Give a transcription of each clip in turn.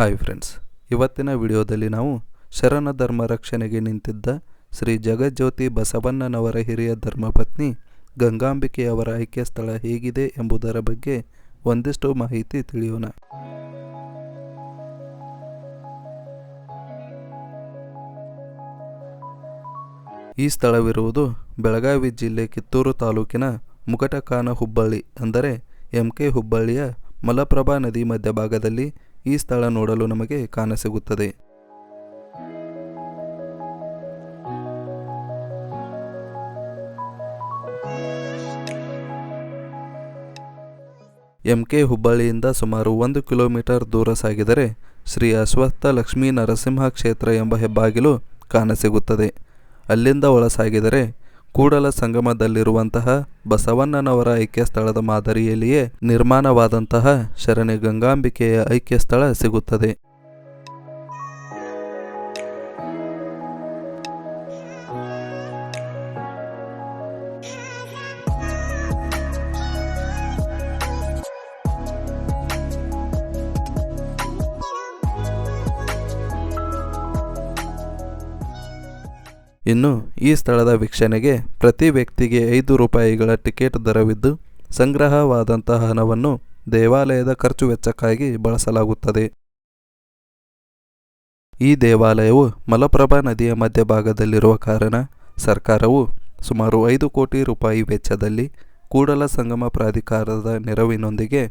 Hi friends ಇವತ್ತಿನ ವಿಡಿಯೋದಲ್ಲಿ ನಾವು ಶರಣ ಧರ್ಮ ರಕ್ಷಣೆಗೆ ನಿಂತಿದ್ದ ಶ್ರೀ ಜಗಜ್ಯೋತಿ ಬಸವಣ್ಣನವರ ಹಿರಿಯ ಧರ್ಮಪತ್ನಿ ಗಂಗಾಂಬಿಕೆಯವರ ಆಯ್ಕೆ ಸ್ಥಳ ಹೇಗಿದೆ ಎಂಬುದರ ಬಗ್ಗೆ ಒಂದಿಷ್ಟು ಮಾಹಿತಿ ತಿಳಿಯೋಣ. ಈ ಸ್ಥಳವಿರುವುದು ಬೆಳಗಾವಿ ಜಿಲ್ಲೆ ಕಿತ್ತೂರು ತಾಲೂಕಿನ ಮುಕಟಕಾನ ಹುಬ್ಬಳ್ಳಿ ಅಂದರೆ ಎಂ ಕೆ ಹುಬ್ಬಳ್ಳಿಯ ಮಲಪ್ರಭಾ ನದಿ ಮಧ್ಯಭಾಗದಲ್ಲಿ ಈ ಸ್ಥಳ ನೋಡಲು ನಮಗೆ ಕಾಣಸಿಗುತ್ತದೆ. ಎಂ ಕೆ ಹುಬ್ಬಳ್ಳಿಯಿಂದ ಸುಮಾರು ಒಂದು ಕಿಲೋಮೀಟರ್ ದೂರ ಸಾಗಿದರೆ ಶ್ರೀ ಅಶ್ವತ್ಥ ಲಕ್ಷ್ಮೀ ನರಸಿಂಹ ಕ್ಷೇತ್ರ ಎಂಬ ಹೆಬ್ಬಾಗಿಲು ಕಾಣಸಿಗುತ್ತದೆ. ಅಲ್ಲಿಂದ ಒಳಸಾಗಿದರೆ ಕೂಡಲ ಸಂಗಮದಲ್ಲಿರುವಂತಹ ಬಸವಣ್ಣನವರ ಐಕ್ಯ ಸ್ಥಳದ ಮಾದರಿಯಲ್ಲಿಯೇ ನಿರ್ಮಾಣವಾದಂತಹ ಶರಣೆ ಗಂಗಾಂಬಿಕೆಯ ಐಕ್ಯ ಸ್ಥಳ ಸಿಗುತ್ತದೆ. ಇನ್ನು ಈ ಸ್ಥಳದ ವೀಕ್ಷಣೆಗೆ ಪ್ರತಿ ವ್ಯಕ್ತಿಗೆ ಐದು ರೂಪಾಯಿಗಳ ಟಿಕೆಟ್ ದರವಿದ್ದು ಸಂಗ್ರಹವಾದಂತಹ ಹಣವನ್ನು ದೇವಾಲಯದ ಖರ್ಚು ವೆಚ್ಚಕ್ಕಾಗಿ ಬಳಸಲಾಗುತ್ತದೆ. ಈ ದೇವಾಲಯವು ಮಲಪ್ರಭಾ ನದಿಯ ಮಧ್ಯಭಾಗದಲ್ಲಿರುವ ಕಾರಣ ಸರ್ಕಾರವು ಸುಮಾರು ಐದು ಕೋಟಿ ರೂಪಾಯಿ ವೆಚ್ಚದಲ್ಲಿ ಕೂಡಲ ಸಂಗಮ ಪ್ರಾಧಿಕಾರದ ನೆರವಿನೊಂದಿಗೆ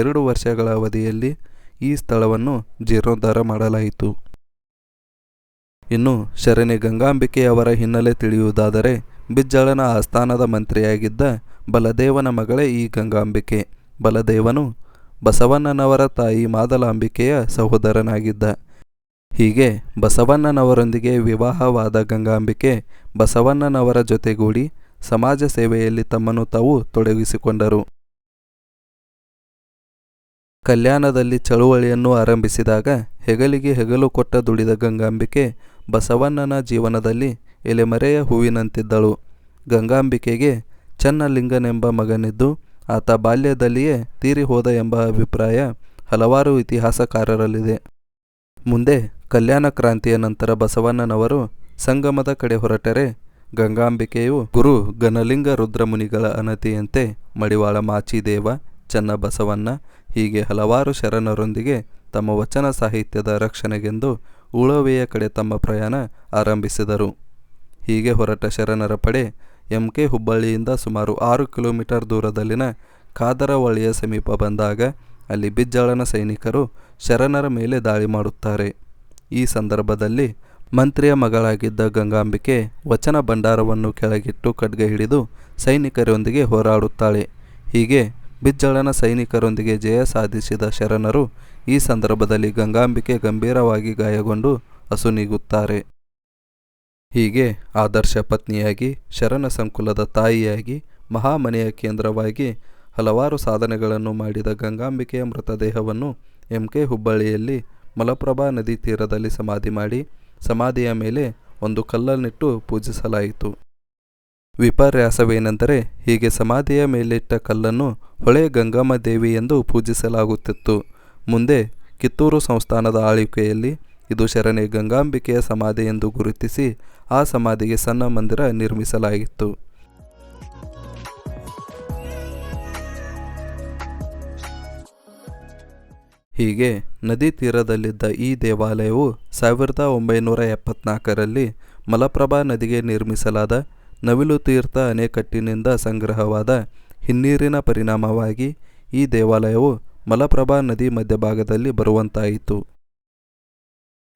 ಎರಡು ವರ್ಷಗಳ ಅವಧಿಯಲ್ಲಿ ಈ ಸ್ಥಳವನ್ನು ಜೀರ್ಣೋದ್ಧಾರ ಮಾಡಲಾಯಿತು. ಇನ್ನು ಶರಣಿ ಗಂಗಾಂಬಿಕೆಯವರ ಹಿನ್ನೆಲೆ ತಿಳಿಯುವುದಾದರೆ ಬಿಜ್ಜಳನ ಆಸ್ಥಾನದ ಮಂತ್ರಿಯಾಗಿದ್ದ ಬಲದೇವನ ಮಗಳೇ ಈ ಗಂಗಾಂಬಿಕೆ. ಬಲದೇವನು ಬಸವಣ್ಣನವರ ತಾಯಿ ಮಾದಲಾಂಬಿಕೆಯ ಸಹೋದರನಾಗಿದ್ದ. ಹೀಗೆ ಬಸವಣ್ಣನವರೊಂದಿಗೆ ವಿವಾಹವಾದ ಗಂಗಾಂಬಿಕೆ ಬಸವಣ್ಣನವರ ಜೊತೆಗೂಡಿ ಸಮಾಜ ಸೇವೆಯಲ್ಲಿ ತಮ್ಮನ್ನು ತಾವು ತೊಡಗಿಸಿಕೊಂಡರು. ಕಲ್ಯಾಣದಲ್ಲಿ ಚಳುವಳಿಯನ್ನು ಆರಂಭಿಸಿದಾಗ ಹೆಗಲಿಗೆ ಹೆಗಲು ಕೊಟ್ಟ ದುಡಿದ ಗಂಗಾಂಬಿಕೆ ಬಸವಣ್ಣನ ಜೀವನದಲ್ಲಿ ಎಲೆಮರೆಯ ಹೂವಿನಂತಿದ್ದಳು. ಗಂಗಾಂಬಿಕೆಗೆ ಚನ್ನಲಿಂಗನೆಂಬ ಮಗನಿದ್ದು, ಆತ ಬಾಲ್ಯದಲ್ಲಿಯೇ ತೀರಿ ಹೋದ ಎಂಬ ಅಭಿಪ್ರಾಯ ಹಲವಾರು ಇತಿಹಾಸಕಾರರಲ್ಲಿದೆ. ಮುಂದೆ ಕಲ್ಯಾಣ ಕ್ರಾಂತಿಯ ನಂತರ ಬಸವಣ್ಣನವರು ಸಂಗಮದ ಕಡೆ ಹೊರಟರೆ, ಗಂಗಾಂಬಿಕೆಯು ಗುರು ಘನಲಿಂಗ ರುದ್ರಮುನಿಗಳ ಅನತಿಯಂತೆ ಮಡಿವಾಳ ಮಾಚಿದೇವ ಚನ್ನಬಸವಣ್ಣ ಹೀಗೆ ಹಲವಾರು ಶರಣರೊಂದಿಗೆ ತಮ್ಮ ವಚನ ಸಾಹಿತ್ಯದ ರಕ್ಷಣೆಗೆಂದು ಉಳವೆಯ ಕಡೆ ತಮ್ಮ ಪ್ರಯಾಣ ಆರಂಭಿಸಿದರು. ಹೀಗೆ ಹೊರಟ ಶರಣರ ಪಡೆ ಎಂ ಕೆ ಹುಬ್ಬಳ್ಳಿಯಿಂದ ಸುಮಾರು ಆರು ಕಿಲೋಮೀಟರ್ ದೂರದಲ್ಲಿನ ಕಾದರವಳ್ಳಿಯ ಸಮೀಪ ಬಂದಾಗ ಅಲ್ಲಿ ಬಿಜ್ಜಳನ ಸೈನಿಕರು ಶರಣರ ಮೇಲೆ ದಾಳಿ ಮಾಡುತ್ತಾರೆ. ಈ ಸಂದರ್ಭದಲ್ಲಿ ಮಂತ್ರಿಯ ಮಗಳಾಗಿದ್ದ ಗಂಗಾಂಬಿಕೆ ವಚನ ಭಂಡಾರವನ್ನು ಕೆಳಗಿಟ್ಟು ಖಡ್ಗ ಹಿಡಿದು ಸೈನಿಕರೊಂದಿಗೆ ಹೋರಾಡುತ್ತಾಳೆ. ಹೀಗೆ ಬಿಜ್ಜಳನ ಸೈನಿಕರೊಂದಿಗೆ ಜಯ ಸಾಧಿಸಿದ ಶರಣರು ಈ ಸಂದರ್ಭದಲ್ಲಿ ಗಂಗಾಂಬಿಕೆ ಗಂಭೀರವಾಗಿ ಗಾಯಗೊಂಡು ಅಸುನೀಗುತ್ತಾರೆ ಹೀಗೆ ಆದರ್ಶ ಪತ್ನಿಯಾಗಿ, ಶರಣ ಸಂಕುಲದ ತಾಯಿಯಾಗಿ, ಮಹಾಮನೆಯ ಕೇಂದ್ರವಾಗಿ ಹಲವಾರು ಸಾಧನೆಗಳನ್ನು ಮಾಡಿದ ಗಂಗಾಂಬಿಕೆಯ ಮೃತದೇಹವನ್ನು ಎಂ ಕೆ ಹುಬ್ಬಳ್ಳಿಯಲ್ಲಿ ಮಲಪ್ರಭಾ ನದಿ ತೀರದಲ್ಲಿ ಸಮಾಧಿ ಮಾಡಿ, ಸಮಾಧಿಯ ಮೇಲೆ ಒಂದು ಕಲ್ಲನ್ನಿಟ್ಟು ಪೂಜಿಸಲಾಯಿತು. ವಿಪರ್ಯಾಸವೇನೆಂದರೆ ಹೀಗೆ ಸಮಾಧಿಯ ಮೇಲಿಟ್ಟ ಕಲ್ಲನ್ನು ಹೊಳೆ ಗಂಗಮ್ಮ ದೇವಿ ಎಂದು ಪೂಜಿಸಲಾಗುತ್ತಿತ್ತು. ಮುಂದೆ ಕಿತ್ತೂರು ಸಂಸ್ಥಾನದ ಆಳ್ವಿಕೆಯಲ್ಲಿ ಇದು ಶರಣೆ ಗಂಗಾಂಬಿಕೆಯ ಸಮಾಧಿ ಎಂದು ಗುರುತಿಸಿ ಆ ಸಮಾಧಿಗೆ ಸಣ್ಣ ಮಂದಿರ ನಿರ್ಮಿಸಲಾಗಿತ್ತು ಹೀಗೆ ನದಿ ತೀರದಲ್ಲಿದ್ದ ಈ ದೇವಾಲಯವು ಸಾವಿರದ ಒಂಬೈನೂರ ಎಪ್ಪತ್ನಾಲ್ಕರಲ್ಲಿ ಮಲಪ್ರಭಾ ನದಿಗೆ ನಿರ್ಮಿಸಲಾದ ನವಿಲು ತೀರ್ಥ ಅಣೆಕಟ್ಟಿನಿಂದ ಸಂಗ್ರಹವಾದ ಹಿನ್ನೀರಿನ ಪರಿಣಾಮವಾಗಿ ಈ ದೇವಾಲಯವು ಮಲಪ್ರಭಾ ನದಿ ಮಧ್ಯಭಾಗದಲ್ಲಿ ಬರುವಂತಾಯಿತು.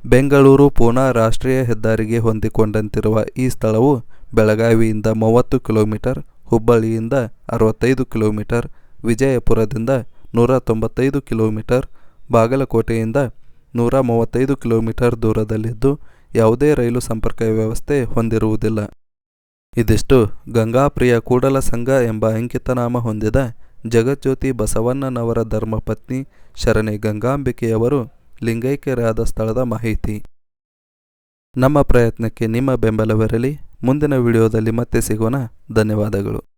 ಬೆಂಗಳೂರು ಪೂನಾ ರಾಷ್ಟ್ರೀಯ ಹೆದ್ದಾರಿಗೆ ಹೊಂದಿಕೊಂಡಂತಿರುವ ಈ ಸ್ಥಳವು ಬೆಳಗಾವಿಯಿಂದ ಮೂವತ್ತು ಕಿಲೋಮೀಟರ್, ಹುಬ್ಬಳ್ಳಿಯಿಂದ ಅರವತ್ತೈದು ಕಿಲೋಮೀಟರ್, ವಿಜಯಪುರದಿಂದ ನೂರ ತೊಂಬತ್ತೈದು ಕಿಲೋಮೀಟರ್, ಬಾಗಲಕೋಟೆಯಿಂದ ನೂರ ಮೂವತ್ತೈದು ಕಿಲೋಮೀಟರ್ ದೂರದಲ್ಲಿದ್ದು ಯಾವುದೇ ರೈಲು ಸಂಪರ್ಕ ವ್ಯವಸ್ಥೆ ಹೊಂದಿರುವುದಿಲ್ಲ. ಇದಿಷ್ಟು. ಗಂಗಾಪ್ರಿಯ ಕೂಡಲ ಸಂಘ ಎಂಬ ಅಂಕಿತನಾಮ ಹೊಂದಿದ ಜಗಜ್ಯೋತಿ ಬಸವಣ್ಣನವರ ಧರ್ಮಪತ್ನಿ ಶರಣೆ ಗಂಗಾಂಬಿಕೆಯವರು ಲಿಂಗೈಕ್ಯರಾದ ಸ್ಥಳದ ಮಾಹಿತಿ. ನಮ್ಮ ಪ್ರಯತ್ನಕ್ಕೆ ನಿಮ್ಮ ಬೆಂಬಲವಿರಲಿ. ಮುಂದಿನ ವಿಡಿಯೋದಲ್ಲಿ ಮತ್ತೆ ಸಿಗೋಣ. ಧನ್ಯವಾದಗಳು.